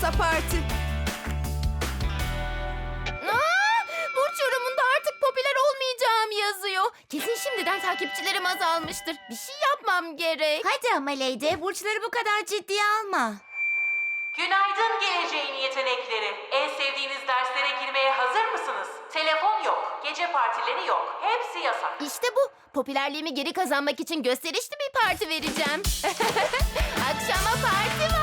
Kampta parti. Aa, burç yorumunda artık popüler olmayacağım yazıyor. Kesin şimdiden takipçilerim azalmıştır. Bir şey yapmam gerek. Hadi ama Leydi, burçları bu kadar ciddiye alma. Günaydın geleceğin yetenekleri. En sevdiğiniz derslere girmeye hazır mısınız? Telefon yok, gece partileri yok. Hepsi yasak. İşte bu. Popülerliğimi geri kazanmak için gösterişli bir parti vereceğim. Akşama parti var.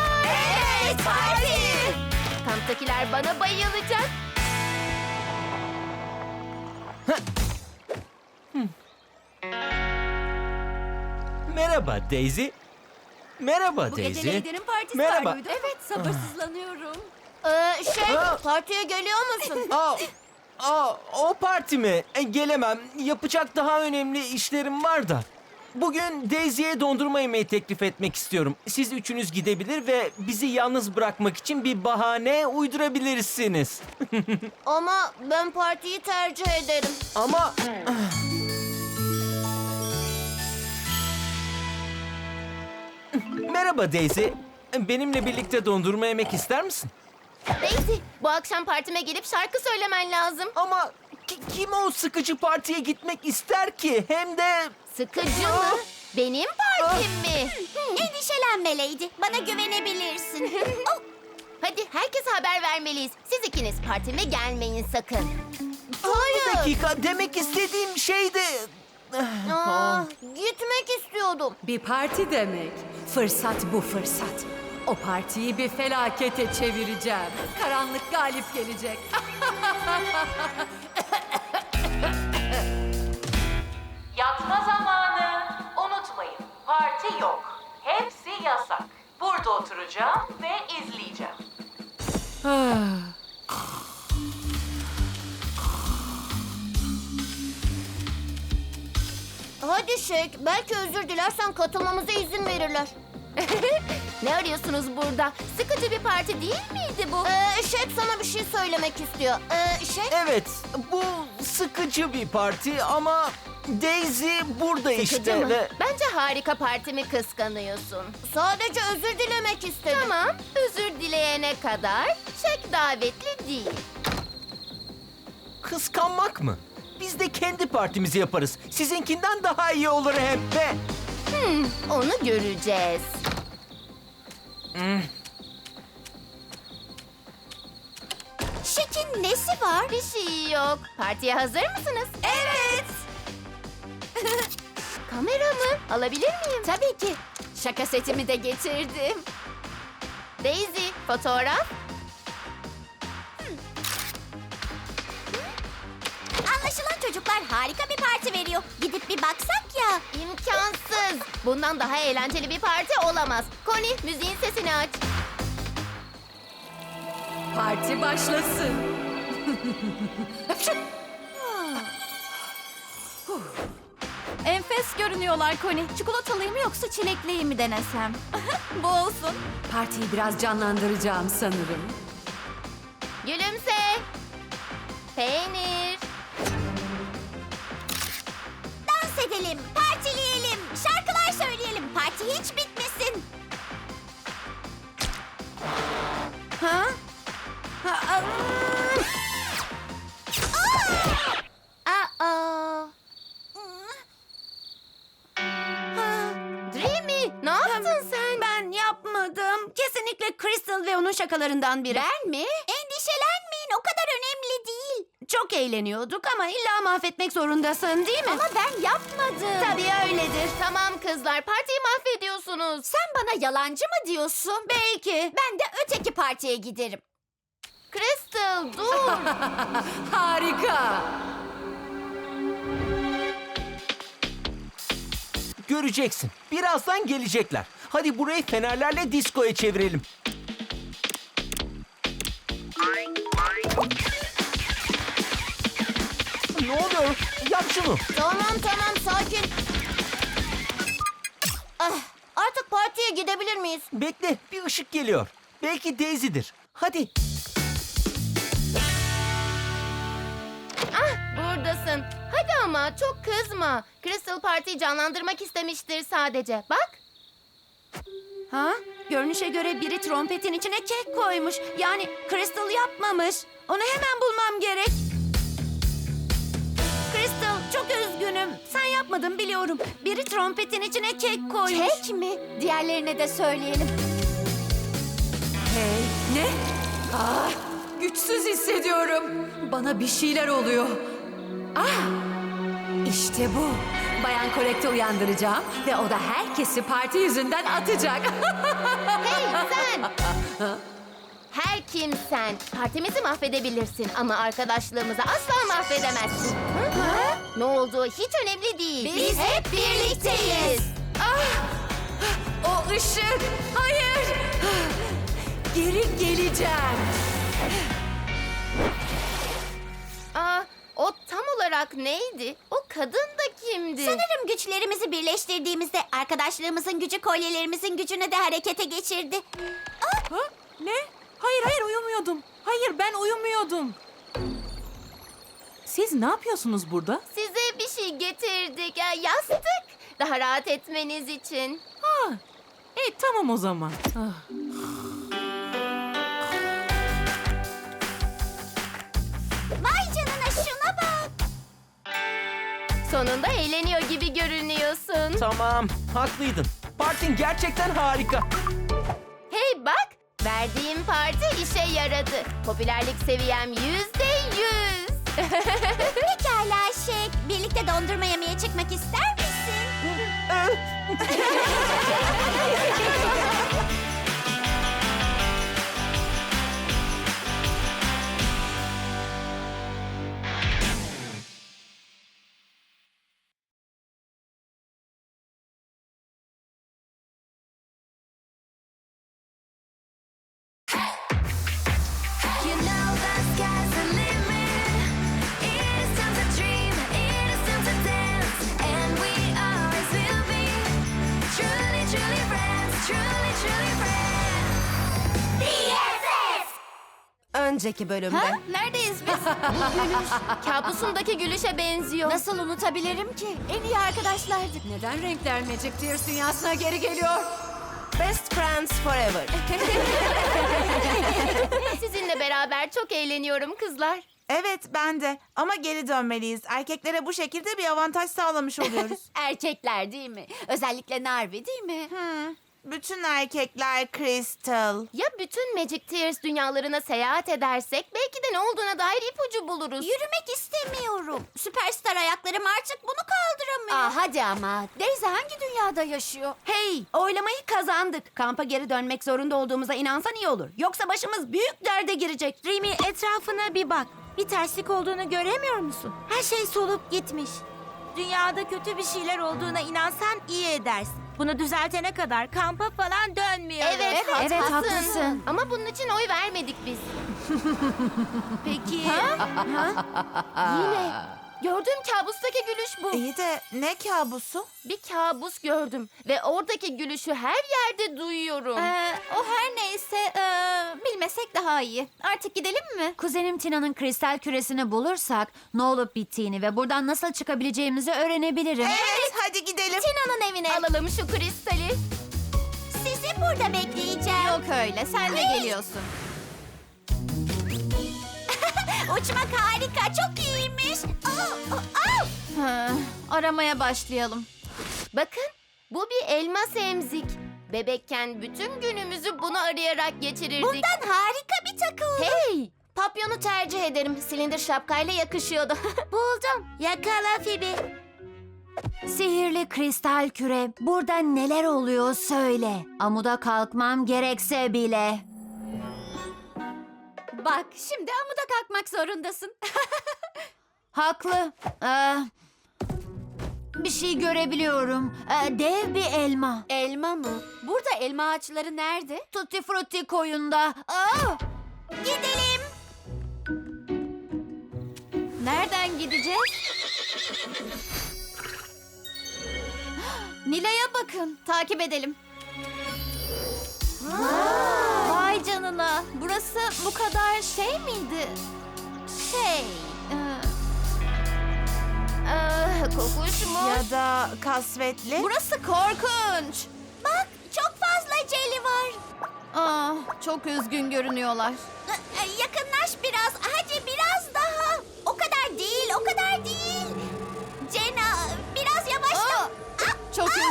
Kamptakiler bana bayılacak. Merhaba Daisy. Merhaba Bu Daisy. gece Lady'nin partisi Merhaba. var Guido. Evet sabırsızlanıyorum. Ee, şey, Aa. partiye geliyor musun? Aa, aa, o parti mi? E, gelemem. Yapacak daha önemli işlerim var da. Bugün Daisy'ye dondurma yemeği teklif etmek istiyorum. Siz üçünüz gidebilir ve bizi yalnız bırakmak için bir bahane uydurabilirsiniz. Ama ben partiyi tercih ederim. Ama... Merhaba Daisy. Benimle birlikte dondurma yemek ister misin? Daisy, bu akşam partime gelip şarkı söylemen lazım. Ama ki- kim o sıkıcı partiye gitmek ister ki? Hem de... Sıkıcı mı? Benim partim mi? Endişelenme Leydi, bana güvenebilirsin. Oh, Hadi herkese haber vermeliyiz. Siz ikiniz partime gelmeyin sakın. Bir Hayır. dakika demek istediğim şeydi... Aa, gitmek istiyordum. Bir parti demek. Fırsat bu fırsat. O partiyi bir felakete çevireceğim. Karanlık galip gelecek. Yatma yasak. Burada oturacağım ve izleyeceğim. Hadi Şek, belki özür dilersen katılmamıza izin verirler. ne arıyorsunuz burada? Sıkıcı bir parti değil miydi bu? Ee, Şek sana bir şey söylemek istiyor. Ee, Şek? Evet, bu sıkıcı bir parti ama Daisy burada Sıkıcı işte mı? ve... Bence harika partimi kıskanıyorsun. Sadece özür dilemek istedim. Tamam, özür dileyene kadar Şek davetli değil. Kıskanmak mı? Biz de kendi partimizi yaparız. Sizinkinden daha iyi olur hep be. Onu göreceğiz. Şekin nesi var? Bir şey yok. Partiye hazır mısınız? Evet. Kamera mı? Alabilir miyim? Tabii ki. Şaka setimi de getirdim. Daisy, fotoğraf. Anlaşılan çocuklar harika bir parti veriyor. Gidip bir baksak ya. İmkansız. Bundan daha eğlenceli bir parti olamaz. Connie, müziğin sesini aç. Parti başlasın. Enfes görünüyorlar Connie. Çikolatalıyı mı yoksa çilekliyi mi denesem? bu olsun. Partiyi biraz canlandıracağım sanırım. Gülümse. Peynir. Dans edelim, partileyelim, şarkılar söyleyelim. Parti hiç bitmesin. Ha? Ha, aa! Kesinlikle Crystal ve onun şakalarından biri. Ben mi? Endişelenmeyin o kadar önemli değil. Çok eğleniyorduk ama illa mahvetmek zorundasın değil mi? Ama ben yapmadım. Tabii öyledir. Tamam kızlar, partiyi mahvediyorsunuz. Sen bana yalancı mı diyorsun? Belki. Ben de öteki partiye giderim. Crystal, dur. Harika. Göreceksin. Birazdan gelecekler. Hadi burayı fenerlerle diskoya çevirelim. Ne oluyor? Yap şunu. tamam tamam, sakin. Ah, artık partiye gidebilir miyiz? Bekle, bir ışık geliyor. Belki Daisy'dir. Hadi. Ah, buradasın. Hadi ama çok kızma. Crystal partiyi canlandırmak istemiştir sadece. Bak. Ha? Görünüşe göre biri trompetin içine kek koymuş. Yani Crystal yapmamış. Onu hemen bulmam gerek. Crystal çok üzgünüm. Sen yapmadın biliyorum. Biri trompetin içine kek koymuş. Kek mi? Diğerlerine de söyleyelim. Hey, ne? Ah, güçsüz hissediyorum. Bana bir şeyler oluyor. Ah, işte bu. Bayan Korek'te uyandıracağım ve o da herkesi parti yüzünden atacak. Hey sen! Her kimsen partimizi mahvedebilirsin ama arkadaşlığımızı asla mahvedemezsin. Ne olduğu hiç önemli değil. Biz, hep birlikteyiz. o ışık, hayır. Geri geleceğim. Aa, o tam olarak neydi? O kadın da kimdi? Sanırım güçlerimizi birleştirdiğimizde arkadaşlığımızın gücü kolyelerimizin gücünü de harekete geçirdi. Ha? Ne? Hayır hayır uyumuyordum. Hayır ben uyumuyordum. Siz ne yapıyorsunuz burada? Size bir şey getirdik. Ya, yastık. Daha rahat etmeniz için. Ha. E tamam o zaman. Ah. Sonunda eğleniyor gibi görünüyorsun. Tamam, haklıydın. Partin gerçekten harika. Hey bak, verdiğim parti işe yaradı. Popülerlik seviyem yüzde yüz. Pekala Şek. Birlikte dondurma yemeye çıkmak ister misin? Önceki bölümde. Neredeyiz biz? Bu gülüş, kabusumdaki gülüşe benziyor. Nasıl unutabilirim ki? En iyi arkadaşlardık. Neden renkler Magic Tears dünyasına geri geliyor? Best friends forever. Sizinle beraber çok eğleniyorum kızlar. Evet ben de ama geri dönmeliyiz. Erkeklere bu şekilde bir avantaj sağlamış oluyoruz. Erkekler değil mi? Özellikle Narvi değil mi? Hmm, Bütün erkekler Crystal. Ya bütün Magic Tears dünyalarına seyahat edersek belki de ne olduğuna dair ipucu buluruz. Yürümek istemiyorum. Süperstar ayaklarım artık bunu kaldıramıyor. Aa, hadi ama. Daisy hangi dünyada yaşıyor? Hey, oylamayı kazandık. Kampa geri dönmek zorunda olduğumuza inansan iyi olur. Yoksa başımız büyük derde girecek. Remy etrafına bir bak. Bir terslik olduğunu göremiyor musun? Her şey solup gitmiş. Dünyada kötü bir şeyler olduğuna inansan iyi edersin. Bunu düzeltene kadar kampa falan dönmüyoruz. Evet, Evet, haklısın. haklısın. Ama bunun için oy vermedik biz. Peki. Yine. Gördüğüm kabustaki gülüş bu. İyi de ne kabusu? Bir kabus gördüm ve oradaki gülüşü her yerde duyuyorum. Ee, o her neyse ee, bilmesek daha iyi. Artık gidelim mi? Kuzenim Tina'nın kristal küresini bulursak ne olup bittiğini ve buradan nasıl çıkabileceğimizi öğrenebilirim. Evet hadi gidelim. Tina'nın evine. Alalım şu kristali. Sizi burada bekleyeceğim. Yok öyle. Sen de geliyorsun. Uçmak harika. Çok iyiymiş. Aa, aa, aa. Aramaya başlayalım. Bakın bu bir elmas emzik. Bebekken bütün günümüzü bunu arayarak geçirirdik. Bundan harika bir takı olur. Hey! Papyonu tercih ederim. Silindir şapkayla yakışıyordu. Buldum. Yakala Phoebe. Sihirli kristal küre. Burada neler oluyor söyle. Amuda kalkmam gerekse bile. Bak şimdi amuda kalkmak zorundasın. Haklı. Ee, bir şey görebiliyorum. Ee, dev bir elma. elma mı? Burada elma ağaçları nerede? Tutti frutti koyunda. Aa! Gidelim. Nereden gideceğiz? Nilay'a bakın. Takip edelim. Vay canına. Burası bu kadar şey miydi? Şey... e, ah, kokuş mu? Ya da kasvetli. burası korkunç. Bak çok fazla Ah, çok üzgün görünüyorlar.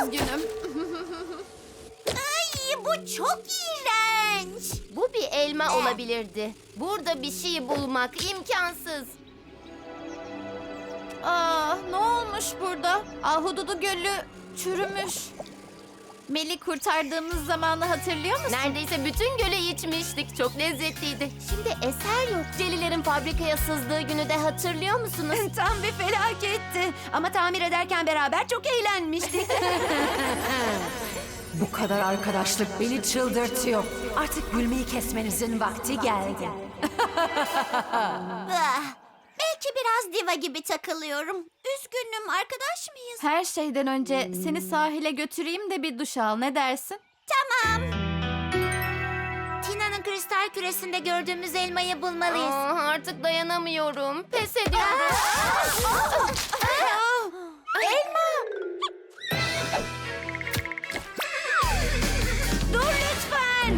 Üzgünüm. Ay, bu çok iğrenç. Bu bir elma olabilirdi. Burada bir şey bulmak imkansız. Aa, Ah, ne olmuş burada? Ahududu Gölü çürümüş. Mel'i kurtardığımız zamanı hatırlıyor musun? Neredeyse bütün göle içmiştik. Çok lezzetliydi. Şimdi eser yok. Celilerin fabrikaya sızdığı günü de hatırlıyor musunuz? Tam bir felaketti. Ama tamir ederken beraber çok eğlenmiştik. Bu kadar arkadaşlık beni çıldırtıyor. Artık gülmeyi kesmenizin vakti geldi. Ah, Belki biraz diva gibi takılıyorum. Üzgünüm arkadaş mıyız? Her şeyden önce seni sahile götüreyim de bir duş al. Ne dersin? Tamam. Tina'nın kristal küresinde gördüğümüz elmayı bulmalıyız. Aa, artık dayanamıyorum. Pes ediyorum. Elma. Dur lütfen.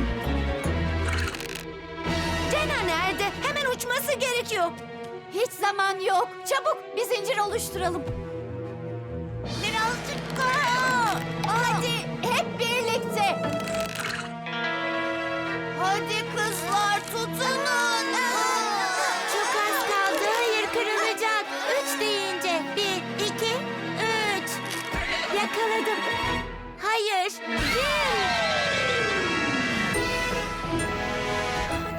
Cena nerede? Hemen uçması gerekiyor. Hiç zaman yok. Çabuk bir zincir oluşturalım. Birazcık daha. Hadi hep birlikte. Hadi kızlar tutunun. Çok az kaldı. Hayır kırılacak. Üç deyince. Bir, iki, üç. Yakaladım. Hayır.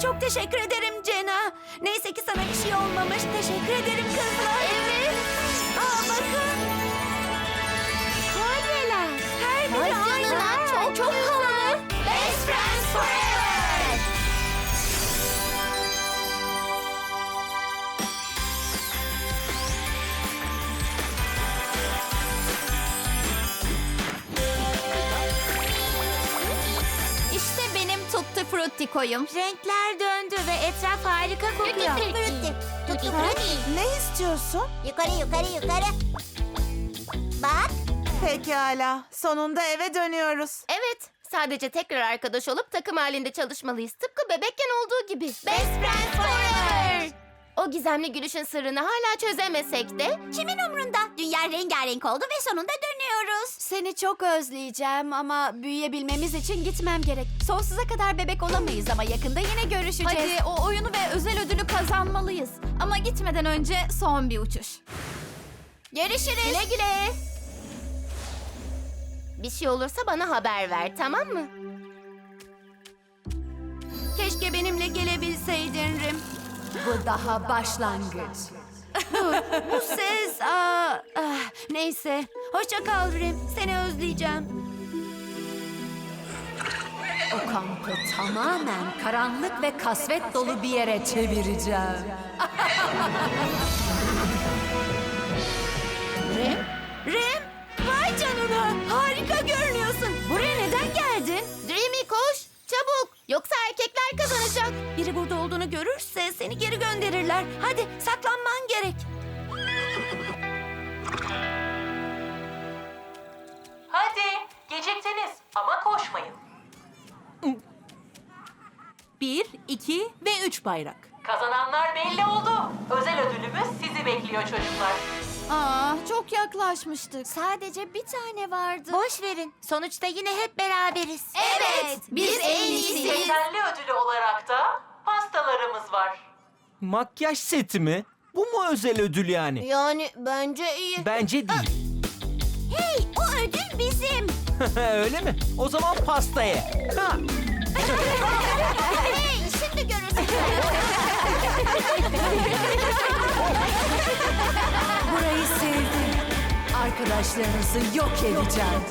Çok teşekkür ederim Cena. Neyse ki sana bir şey olmamış. Teşekkür ederim kızlar. Koyum. Renkler döndü ve etraf harika kokuyor. Tutti Tutti frutti. Ne istiyorsun? Yukarı yukarı yukarı. Bak. Pekala. Sonunda eve dönüyoruz. Evet. Sadece tekrar arkadaş olup takım halinde çalışmalıyız. Tıpkı bebekken olduğu gibi. Best friends forever. O gizemli gülüşün sırrını hala çözemesek de... Kimin umrunda? Dünya rengarenk oldu ve sonunda dönüyoruz. Seni çok özleyeceğim ama büyüyebilmemiz için gitmem gerek. Sonsuza kadar bebek olamayız ama yakında yine görüşeceğiz. Hadi o oyunu ve özel ödülü kazanmalıyız. Ama gitmeden önce son bir uçuş. Görüşürüz. Güle güle. Bir şey olursa bana haber ver tamam mı? Keşke benimle gelebilseydin Rim. Bu daha başlangıç. Bu ses... Aa, ah, neyse. Hoşça kal Rim. Seni özleyeceğim. O kampı tamamen karanlık ve kasvet dolu bir yere çevireceğim. Rim? Rim? Kazanacak. Biri burada olduğunu görürse seni geri gönderirler. Hadi saklanman gerek. Hadi geciktiniz ama koşmayın. Bir, iki ve üç bayrak. Kazananlar belli oldu. Özel ödülümüz sizi bekliyor çocuklar. Aa, çok yaklaşmıştık. Sadece bir tane vardı. Boş verin. Sonuçta yine hep beraberiz. Evet. Biz en iyisiyiz. Teselli ödülü olarak da pastalarımız var. Makyaj seti mi? Bu mu özel ödül yani? Yani bence iyi. Bence değil. Hey o ödül bizim. Öyle mi? O zaman pastaya. Ha. hey. Burayı sevdim. Arkadaşlarınızı yok edeceğim.